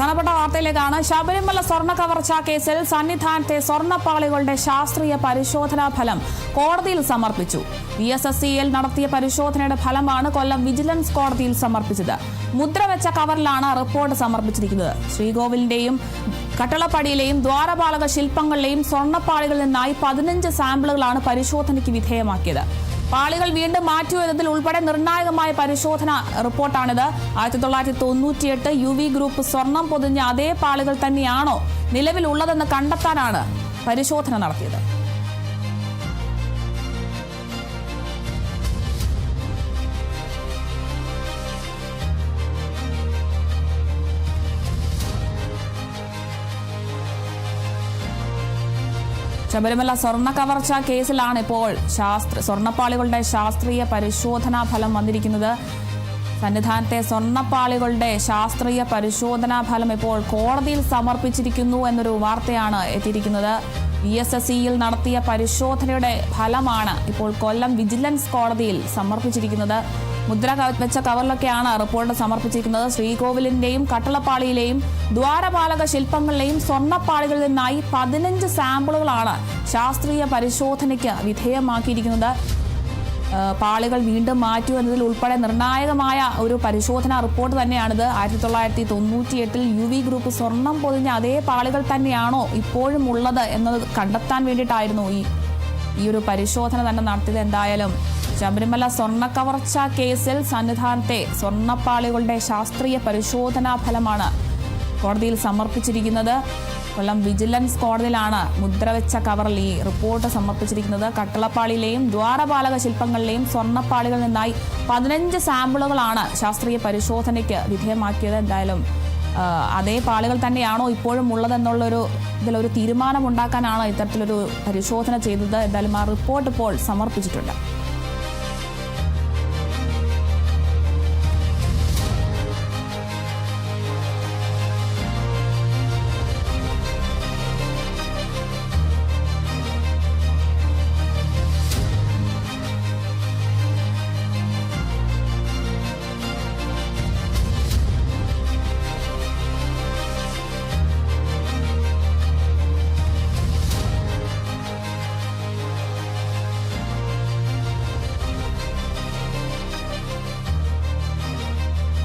പ്രധാനപ്പെട്ട വാർത്തയിലേക്കാണ്. ശബരിമല സ്വർണ കവർച്ചാ കേസിൽ സന്നിധാനത്തെ സ്വർണപ്പാളികളുടെ ശാസ്ത്രീയ പരിശോധനാ ഫലം കോടതിയിൽ സമർപ്പിച്ചു. വി എസ് എസ് സിയിൽ നടത്തിയ പരിശോധനയുടെ ഫലമാണ് കൊല്ലം വിജിലൻസ് കോടതിയിൽ സമർപ്പിച്ചത്. മുദ്രവെച്ച കവറിലാണ് റിപ്പോർട്ട് സമർപ്പിച്ചിരിക്കുന്നത്. ശ്രീകോവിലിന്റെയും കട്ടളപ്പടിയിലെയും ദ്വാരപാലക ശില്പങ്ങളിലെയും സ്വർണപ്പാളികളിൽ നിന്നായി പതിനഞ്ച് സാമ്പിളുകളാണ് പരിശോധനയ്ക്ക് വിധേയമാക്കിയത്. പാളികൾ വീണ്ടും മാറ്റുവരുന്നതിൽ ഉൾപ്പെടെ നിർണായകമായ പരിശോധന റിപ്പോർട്ടാണിത്. ആയിരത്തി തൊള്ളായിരത്തി തൊണ്ണൂറ്റിയെട്ട് യു വി ഗ്രൂപ്പ് സ്വർണം പൊതിഞ്ഞ അതേ പാളികൾ തന്നെയാണോ നിലവിലുള്ളതെന്ന് കണ്ടെത്താനാണ് പരിശോധന നടത്തിയത്. ശബരിമല സ്വർണ കവർച്ച കേസിലാണ് ഇപ്പോൾ ശാസ്ത്ര സ്വർണപ്പാളികളുടെ ശാസ്ത്രീയ പരിശോധനാ ഫലം വന്നിരിക്കുന്നത്. സന്നിധാനത്തെ സ്വർണപ്പാളികളുടെ ശാസ്ത്രീയ പരിശോധനാ ഫലം ഇപ്പോൾ കോടതിയിൽ സമർപ്പിച്ചിരിക്കുന്നു എന്നൊരു വാർത്തയാണ് എത്തിയിരിക്കുന്നത്. വി എസ് എസ് സിയിൽ നടത്തിയ പരിശോധനയുടെ ഫലമാണ് ഇപ്പോൾ കൊല്ലം വിജിലൻസ് കോടതിയിൽ സമർപ്പിച്ചിരിക്കുന്നത്. മുദ്ര വെച്ച കവറിലൊക്കെയാണ് റിപ്പോർട്ട് സമർപ്പിച്ചിരിക്കുന്നത്. ശ്രീകോവിലിന്റെയും കട്ടളപ്പാളിയിലെയും ദ്വാരപാലക ശില്പങ്ങളിലെയും സ്വർണപ്പാളികളിൽ നിന്നായി പതിനഞ്ച് സാമ്പിളുകളാണ് ശാസ്ത്രീയ പരിശോധനയ്ക്ക് വിധേയമാക്കിയിരിക്കുന്നത്. പാളികൾ വീണ്ടും മാറ്റൂ എന്നതിൽ ഉൾപ്പെടെ നിർണായകമായ ഒരു പരിശോധനാ റിപ്പോർട്ട് തന്നെയാണിത്. ആയിരത്തി തൊള്ളായിരത്തി തൊണ്ണൂറ്റി എട്ടിൽ യു വി ഗ്രൂപ്പ് സ്വർണം പൊതിഞ്ഞ അതേ പാളികൾ തന്നെയാണോ ഇപ്പോഴും ഉള്ളത് എന്നത് കണ്ടെത്താൻ വേണ്ടിയിട്ടായിരുന്നു ഈ ഈ ഒരു പരിശോധന തന്നെ നടത്തിയത് എന്തായാലും. ശബരിമല സ്വർണ കവർച്ച കേസിൽ സന്നിധാനത്തെ സ്വർണപ്പാളികളുടെ ശാസ്ത്രീയ പരിശോധനാ ഫലമാണ് കോടതിയിൽ സമർപ്പിച്ചിരിക്കുന്നത്. കൊല്ലം വിജിലൻസ് കോടതിയിലാണ് മുദ്രവെച്ച കവറിൽ ഈ റിപ്പോർട്ട് സമർപ്പിച്ചിരിക്കുന്നത്. കട്ടളപ്പാളിയിലെയും ദ്വാരപാലക ശില്പങ്ങളിലെയും സ്വർണപ്പാളികളിൽ നിന്നായി പതിനഞ്ച് സാമ്പിളുകളാണ് ശാസ്ത്രീയ പരിശോധനയ്ക്ക് വിധേയമാക്കിയത്. എന്തായാലും അതേ പാളികൾ തന്നെയാണോ ഇപ്പോഴും ഉള്ളതെന്നുള്ളൊരു ഇതിലൊരു തീരുമാനമുണ്ടാക്കാനാണ് ഇത്തരത്തിലൊരു പരിശോധന ചെയ്തത്. എന്തായാലും ആ റിപ്പോർട്ട് ഇപ്പോൾ സമർപ്പിച്ചിട്ടുണ്ട്.